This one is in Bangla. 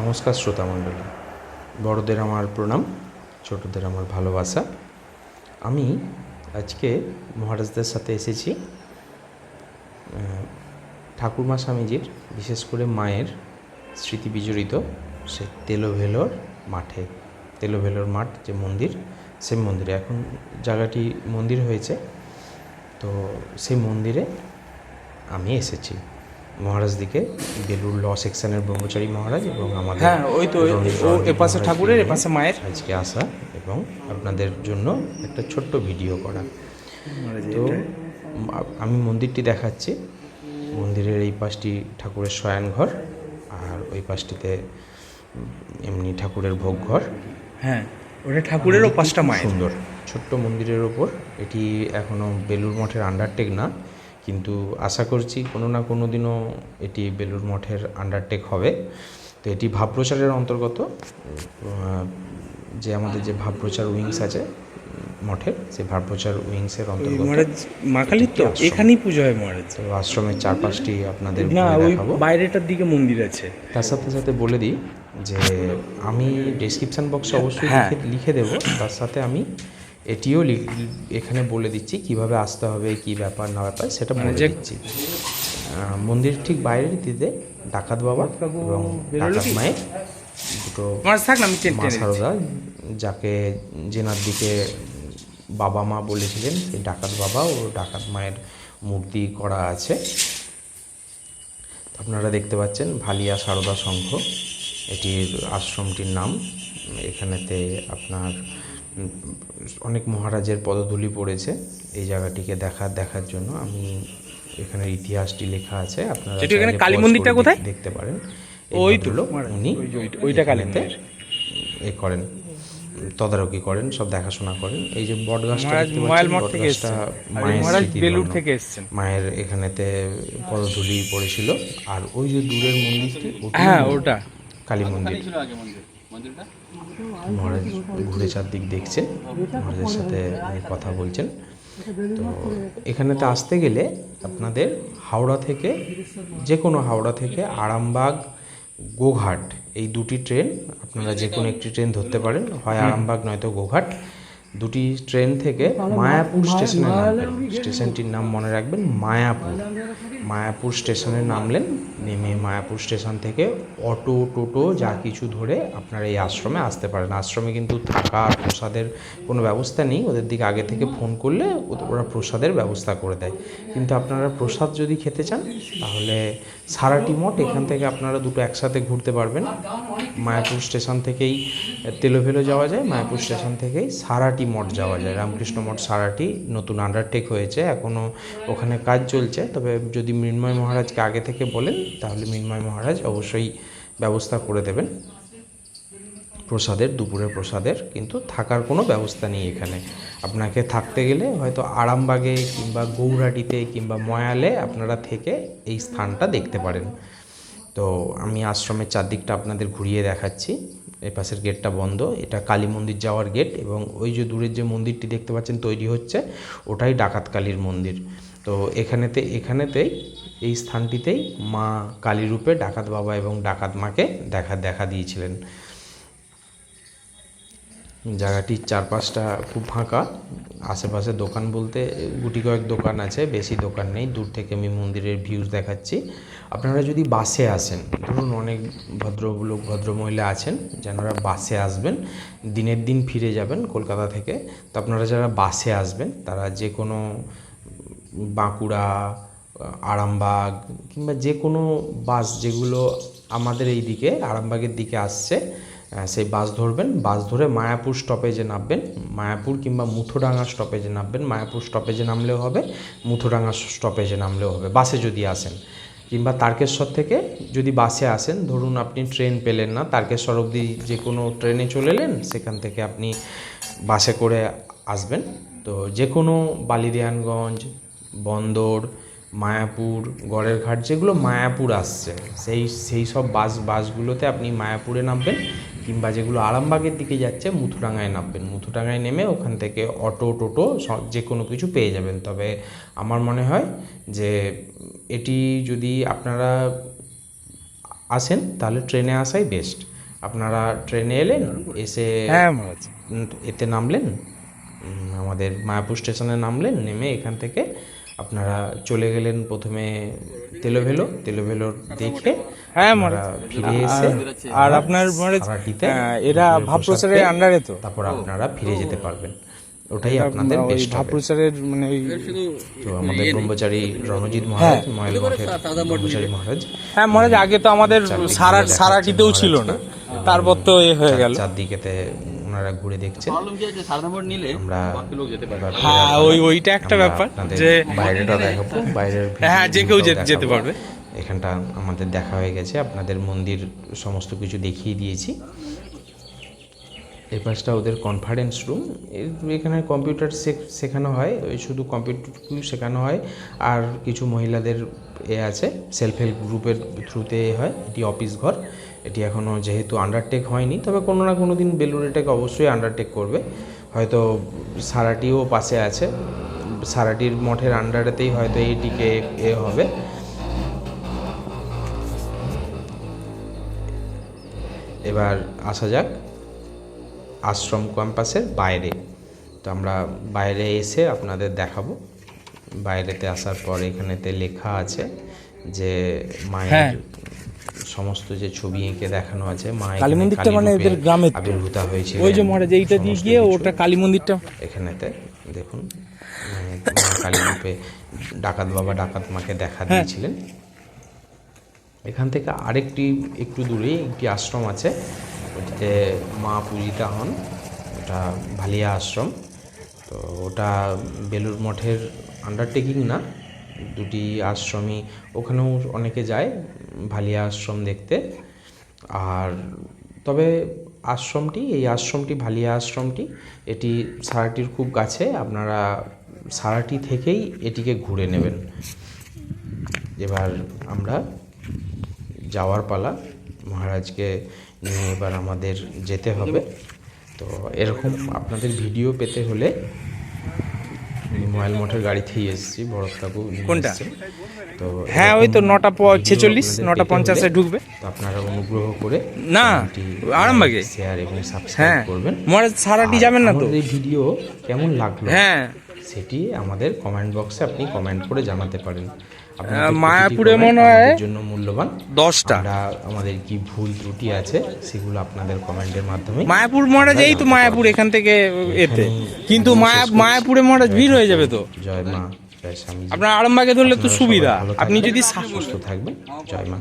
নমস্কার শ্রোতা মণ্ডলী। বড়দের আমার প্রণাম, ছোটদের আমার ভালোবাসা। আমি আজকে মহারাজদের সাথে এসেছি ঠাকুরমা স্বামীজির, বিশেষ করে মায়ের স্মৃতি বিজড়িত সে তেলোভেলোর মাঠে। তেলোভেলোর মাঠ যে মন্দির সে মন্দিরে। এখন জায়গাটি মন্দির হয়েছে, তো সেই মন্দিরে আমি এসেছি। মহারাজ দিকে বেলুর ল সেকশনের ব্রহ্মচারী মহারাজ এবং আমাদের হ্যাঁ, ওই তো, এপাশে ঠাকুরের, এপাশে মায়ের। আজকে আসা এবং আপনাদের জন্য একটা ছোট্ট ভিডিও করা। তো আমি মন্দিরটি দেখাচ্ছি। মন্দিরের এই পাশটি ঠাকুরের শয়নঘর আর ওই পাশটিতে এমনি ঠাকুরের ভোগ ঘর হ্যাঁ ওটা ঠাকুরের ও পাঁচটা মায়ের। সুন্দর ছোট্ট মন্দিরের ওপর। এটি এখনও বেলুর মঠের আন্ডারটেক না। কিন্তু আশা করছি কোনো না কোনো দিনও এটি বেলুর মঠের আন্ডারটেক হবে। তো এটি ভাব প্রচারের অন্তর্গত যে আমাদের যে ভাব প্রচার উইংস আছে মঠের সেই ভাব প্রচার উইংসের অন্তর্গত মহারাজ মা কালীর তো এখানেই পুজো হয় মহারাজ। তো আশ্রমের চারপাশটি আপনাদের না ওই বাইরেটার দিকে মন্দির আছে। তার সাথে সাথে বলে দিই যে আমি ডেসক্রিপশন বক্সে অবশ্যই হ্যাঁ। লিখে দেবো তার সাথে আমি এটিও লিখ- এখানে বলে দিচ্ছি কীভাবে আসতে হবে কি ব্যাপার না ব্যাপার সেটা বলে দিচ্ছি। মন্দির ঠিক বাইরের দিতে ডাকাত বাবা এবং ডাকাত? মায়ের দুটো মা সারদা যাকে জেনার দিকে বাবা মা বলেছিলেন সেই ডাকাত বাবা ও ডাকাত মায়ের মূর্তি করা আছে। আপনারা দেখতে পাচ্ছেন ভালিয়া সারদা সংঘ এটির আশ্রমটির নাম। এখানেতে আপনার অনেক মহারাজের পদধূলি পড়েছে এই জায়গাটিকে দেখা দেখার জন্য। আমি এখানে ইতিহাসটি লেখা আছে আপনারা এখানে কালী মন্দিরটা কোথায়? দেখতে পারেন। ওই তো, ভদ্রলোক, মহারাজ, উনি ওইটা- ওইটা কালী এখানেতে মন্দির। এ করেন তদারকি করেন সব দেখাশোনা করেন। এই যে বট গাছটা মায়ের থেকে এসছেন। মায়ের এখানেতে পদধূলি পড়েছিল। আর ওই যে দূরের মন্দিরটি হ্যাঁ ওটা। কালী মন্দির। মহারাজ ঘুরে চারদিক দেখছেন মহারাজের সাথে কথা বলছেন। তো এখানেতে আসতে গেলে আপনাদের হাওড়া থেকে যে কোনো হাওড়া থেকে আরামবাগ গোঘাট এই দুটি ট্রেন আপনারা যে কোনো একটি ট্রেন ধরতে পারেন। হয় আরামবাগ নয়তো গোঘাট। দুটি ট্রেন থেকে মায়াপুর স্টেশনে নামবেন স্টেশনটির নাম মনে রাখবেন মায়াপুর। মায়াপুর স্টেশনে নামলেন নেমে মায়াপুর স্টেশন থেকে অটো, টোটো যা কিছু ধরে আপনারা এই আশ্রমে আসতে পারেন। আশ্রমে কিন্তু থাকা প্রসাদের কোনো ব্যবস্থা নেই। ওদের দিকে আগে থেকে ফোন করলে ওরা প্রসাদের ব্যবস্থা করে দেয়। কিন্তু আপনারা প্রসাদ যদি খেতে চান, তাহলে সারাটি মঠ এখান থেকে আপনারা দুটো একসাথে ঘুরতে পারবেন। মায়াপুর স্টেশন থেকেই তেলোভেলো যাওয়া যায়, মায়াপুর স্টেশন থেকেই সারাটি মঠ যাওয়া যায়। রামকৃষ্ণ মঠ সারাটি নতুন আন্ডারটেক হয়েছে এখনও ওখানে কাজ চলছে। তবে যদি মৃন্ময় মহারাজকে আগে থেকে বলেন তাহলে মৃন্ময় মহারাজ অবশ্যই ব্যবস্থা করে দেবেন। প্রসাদের, দুপুরের প্রসাদের, কিন্তু থাকার কোনো ব্যবস্থা নেই এখানে। আপনাকে থাকতে গেলে হয়তো আরামবাগে কিংবা গৌরাটিতে কিংবা ময়ালে আপনারা থেকে এই স্থানটা দেখতে পারেন। তো আমি আশ্রমের চারদিকটা আপনাদের ঘুরিয়ে দেখাচ্ছি। এই পাশের গেটটা বন্ধ। এটা কালী মন্দির যাওয়ার গেট এবং ওই যে দূরের যে মন্দিরটি দেখতে পাচ্ছেন তৈরি হচ্ছে, ওটাই ডাকাত কালীর মন্দির। তো এখানেতে, এখানেতেই এই স্থানটিতেই মা কালী রূপে ডাকাত বাবা এবং ডাকাত মাকে দেখা দেখা দিয়েছিলেন। জায়গাটির চারপাশটা খুব ফাঁকা। আশেপাশে দোকান বলতে গুটি কয়েক দোকান আছে, বেশি দোকান নেই, দূর থেকে আমি মন্দিরের ভিউজ দেখাচ্ছি। আপনারা যদি বাসে আসেন, ধরুন অনেক ভদ্রলোক, ভদ্রমহিলা আছেন, যারা বাসে আসবেন, দিনের দিন ফিরে যাবেন কলকাতা থেকে, তো আপনারা যারা বাসে আসবেন, তারা যে কোনো বাঁকুড়া আরামবাগ কিংবা যে কোনো বাস যেগুলো আমাদের এই দিকে, আরামবাগের দিকে আসছে সেই বাস ধরবেন। বাস ধরে মায়াপুর স্টপেজে নামবেন। মায়াপুর কিংবা মুথোডাঙ্গা স্টপেজে নামবেন। মায়াপুর স্টপেজে নামলেও হবে মুথোডাঙ্গা স্টপেজে নামলেও হবে। বাসে যদি আসেন কিংবা তারকেশ্বর থেকে যদি বাসে আসেন, ধরুন আপনি ট্রেন পেলেন না, তারকেশ্বর অবধি যে কোনো ট্রেনে চলে এলেন, সেখান থেকে আপনি বাসে করে আসবেন। তো যে কোনো বালিদিয়ানগঞ্জ, বন্দর মায়াপুর গড়ের ঘাট যেগুলো মায়াপুর আসছে সেই সেই সব বাস বাসগুলোতে আপনি মায়াপুরে নামবেন কিংবা যেগুলো আরামবাগের দিকে যাচ্ছে মুথুডাঙ্গায় নামবেন। মুথুডাঙ্গায় নেমে ওখান থেকে অটো টোটো সব- যে কোনো কিছু পেয়ে যাবেন। তবে আমার মনে হয় যে এটি যদি আপনারা আসেন তাহলে ট্রেনে আসাই বেস্ট। আপনারা ট্রেনে এলেন এসে হ্যাঁ এতে নামলেন আমাদের মায়াপুর স্টেশনে নামলেন নেমে এখান থেকে আপনারা চলে গেলেন প্রথমে তেলোভেলো তেলোভেলো দেখে হ্যাঁ আপনারা ফিরে এসে আর আপনার এরা দুপুরের ভাব পোশাক প্রচারের পেয়ে আন্ডারে তো। তারপর আপনারা ফিরে যেতে পারবেন। ওটাই আপনাদের বেস্ট ভাব প্রচারের মানে তো আমাদের ব্রহ্মচারী রণজিৎ মহারাজ ময়ল মঠের ব্রহ্মচারী মহারাজ। হ্যাঁ মহারাজ আগে তো আমাদের সারা সারাটিতেও ছিল না। তারপর তো এ হয়ে গেল। চারদিকেতে ওনারা ঘুরে দেখছেন। আমরা হ্যাঁ ওই ওইটা একটা ব্যাপার যে বাইরেটা দেখাবো। বাইরের হ্যাঁ, যে কেউ যেতে- পারবে। এখানটা আমাদের দেখা হয়ে গেছে। আপনাদের মন্দির সমস্ত কিছু দেখিয়ে দিয়েছি। এই পাশটা ওদের কনফারেন্স রুম এখানে কম্পিউটার শেখানো হয়। ওই শুধু কম্পিউটার শেখানো হয়। আর কিছু মহিলাদের এ আছে। সেলফ হেল্প গ্রুপের থ্রুতে এ হয়। এটি অফিস ঘর। এটি এখনও যেহেতু আন্ডারটেক হয়নি, তবে কোনো না কোনো দিন বেলুড়েটেক অবশ্যই আন্ডারটেক করবে। হয়তো সারাটিও পাশে আছে, সারাটির মঠের আন্ডারেতেই হয়তো এইটিকে এ হবে। এবার আসা যাক আশ্রম ক্যাম্পাসের বাইরে। তো আমরা বাইরে এসে আপনাদের দেখাবো। বাইরেতে আসার পর এখানেতে লেখা আছে যে মায়ের হ্যাঁ। সমস্ত যে ছবি এঁকে দেখানো আছে মা কালী মন্দিরটা মানে এদের গ্রামের তো। আবির্ভূতা হয়েছিল ওই যে মহারাজ এইটা দিয়ে গিয়ে ওটা কালী মন্দিরটা এখানেতে দেখুন মানে কালী রূপে ডাকাত বাবা ডাকাত মাকে দেখা হ্যাঁ। দিয়েছিলেন এখান থেকে আরেকটি একটু দূরে একটি আশ্রম আছে ওটিতে মা পূজিতা হন ওটা ভালিয়া আশ্রম তো ওটা বেলুর মঠের আন্ডারটেকিং না দুটি আশ্রমই ওখানেও অনেকে যায়, ভালিয়া আশ্রম দেখতে। আর তবে আশ্রমটি, এই আশ্রমটি, ভালিয়া আশ্রমটি, এটি সারাটির খুব কাছে। আপনারা সারাটি থেকেই এটিকে ঘুরে নেবেন। এবার আমরা যাওয়ার পালা। মহারাজকে নিয়ে এবার আমাদের যেতে হবে। তো এরকম আপনাদের ভিডিও পেতে হলে ময়াল মঠের গাড়িতেই এসেছি বরফ কাকু কোনটা? তো হ্যাঁ, ওই তো নটা ছেচল্লিশ, নটা পঞ্চাশে ঢুকবে। তো আপনারা অনুগ্রহ করে না, আরামবাগে। শেয়ার এবং সাবস্ক্রাইব হ্যাঁ করবেন মহারাজ সারাটি যাবেন না তো এই ভিডিও কেমন লাগল হ্যাঁ সেটি আমাদের কমেন্ট বক্সে আপনি কমেন্ট করে জানাতে পারেন মায়াপুরে মনে হয় জন্য মূল্যবান। দশটা। আমাদের কি ভুল ত্রুটি আছে সেগুলো আপনাদের কমেন্টের মাধ্যমে মায়াপুর মহারাজ এই তো মায়াপুর এখান থেকে এতে। কিন্তু মায়া মায়াপুরে মহারাজ ভিড় হয়ে যাবে তো? জয় মা আপনার আরামবাগে ধরলে তো সুবিধা। আপনি যদি সুস্থ থাকবেন। জয় মা।